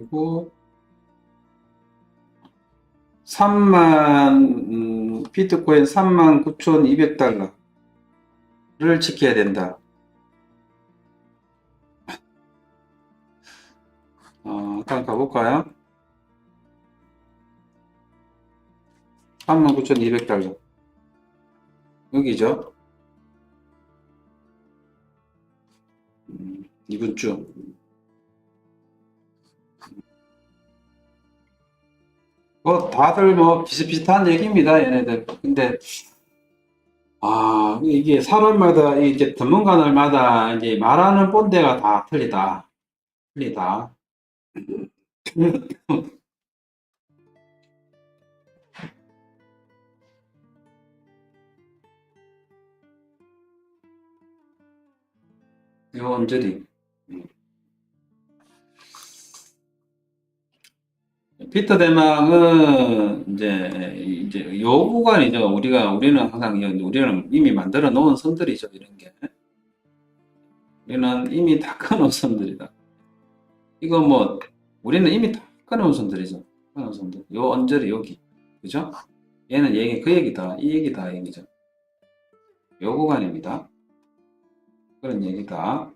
그리고 3만 음, 비트코인 3만 9,200달러를 지켜야 된다. 어, 일단 가볼까요? 39,200달러. 여기죠? 음, 이번 주. 뭐, 다들 뭐, 비슷비슷한 얘기입니다, 얘네들. 근데, 아, 이게 사람마다, 이제 전문가들마다 이제 말하는 본대가 다 틀리다. 틀리다. 요 언저리. 피터 대망은 이제 이제 요 구간이죠. 우리가 우리는 항상 이- 우리는 이미 만들어 놓은 선들이죠. 이런 게 우리는 이미 다 끊어놓은 선들이다. 이거 뭐 우리는 이미 다 끊어놓은 선들이죠. 끊어놓은 선들. 요 언저리 여기 그죠? 얘는 얘기 그 얘기다. 이 얘기다 이 얘기죠. 요 구간입니다. 그런 얘기다.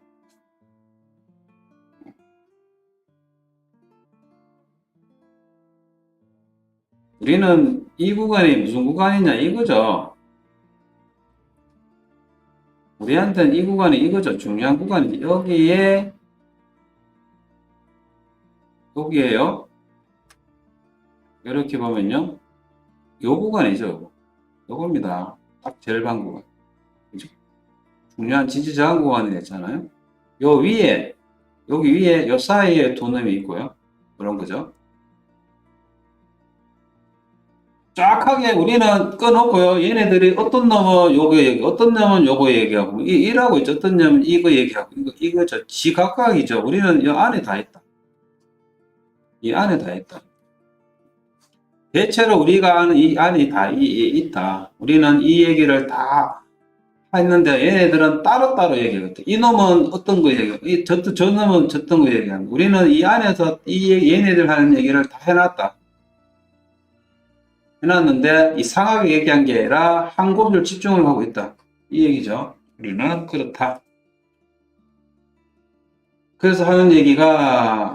우리는 이 구간이 무슨 구간이냐 이거죠. 우리한테는 이 구간이 이거죠. 중요한 구간이지. 여기에 여기에요. 이렇게 보면요. 요 구간이죠. 요겁니다. 딱 절반 구간. 그죠? 중요한 지지 저항 구간이 됐잖아요. 요 위에 여기 위에 요 사이에 도움이 있고요. 그런 거죠. 쫙하게 우리는 꺼놓고요. 얘네들이 어떤 놈은 요거 얘기, 어떤 놈은 요거 얘기하고, 이, 이라고 있죠. 어떤 놈은 이거 얘기하고, 이거, 이거죠. 지각각이죠. 우리는 이 안에 다 있다. 이 안에 다 있다. 대체로 우리가 아는 이 안에 다 이, 이- 있다. 우리는 이 얘기를 다 했는데 얘네들은 따로따로 얘기하거든. 이 놈은 어떤 거 얘기하고, 이, 저, 저 놈은 저떤 거 얘기하고, 우리는 이 안에서 이 얘- 얘네들 하는 얘기를 다 해놨다. 해놨는데 이 상하게 얘기한 게 아니라 한 곳을 집중을 하고 있다. 이 얘기죠. 우리는 그렇다. 그래서 하는 얘기가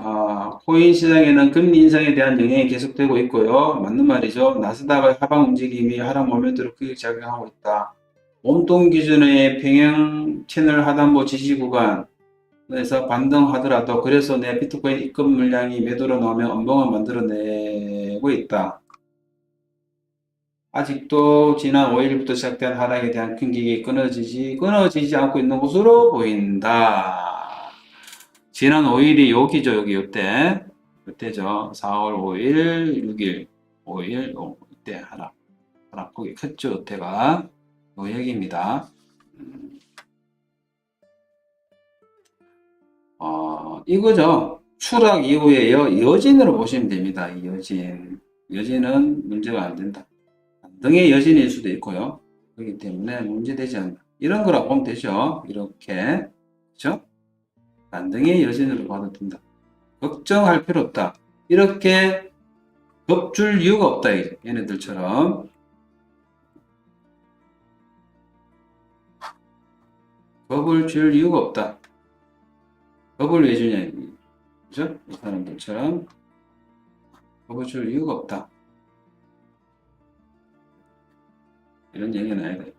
아, 코인 시장에는 금리 인상에 대한 영향이 계속되고 있고요. 맞는 말이죠. 나스닥의 하방 움직임이 하락 모멘트로 크게 작용하고 있다. 몸통 기준의 평형 채널 하단부 지지 구간 에서 반등하더라도 그래서 내 비트코인 입금 물량이 매도로 나오면 언봉을 만들어내고 있다. 아직도 지난 5일부터 시작된 하락에 대한 큰기이 끊어지지, 끊어지지 않고 있는 것으로 보인다. 지난 5일이 여기죠, 여기, 요때. 요때죠. 4월 5일, 6일, 5일, 요, 이때 하락. 하락, 거기 컸죠, 요때가. 요 얘기입니다. 음. 어, 이거죠. 추락 이후에 여, 여진으로 보시면 됩니다. 이 여진. 여진은 문제가 안 된다. 등의 여진일 수도 있고요. 그렇기 때문에 문제되지 않는다. 이런 거라고 보면 되죠. 이렇게. 그죠? 반등의 여진으로 봐도 된다. 걱정할 필요 없다. 이렇게 겁줄 이유가 없다. 이제. 얘네들처럼. 겁을 줄 이유가 없다. 겁을 왜 주냐. 그죠? 이 사람들처럼 겁을 줄 이유가 없다. 이런 얘기가 나야 돼.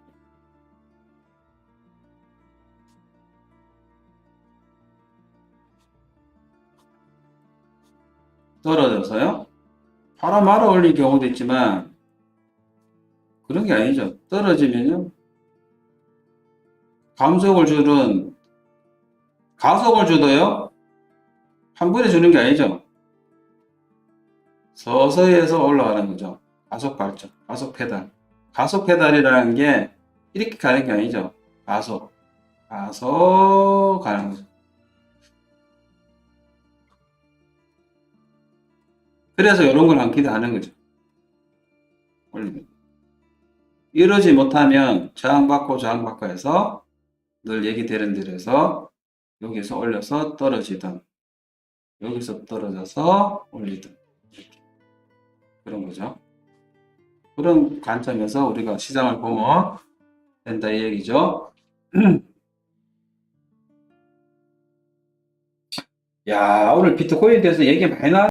떨어져서요? 바로 말아 올릴 경우도 있지만, 그런 게 아니죠. 떨어지면요, 감속을 주는, 가속을 주도요, 한 번에 주는 게 아니죠. 서서히 해서 올라가는 거죠. 가속 발전, 가속 페달. 가속 페달이라는 게 이렇게 가는 게 아니죠. 가속. 가속 가는 거죠. 그래서 이런 걸한 기대하는 거죠. 올리면. 이러지 못하면 저항받고 저항받고 해서 늘 얘기되는 대로 해서 여기서 올려서 떨어지던 여기서 떨어져서 올리든 이렇게 그런 거죠. 그런 관점에서 우리가 시장을 보면 된다 이 얘기죠. 야 오늘 비트코인에 대해서 얘기 많이 나.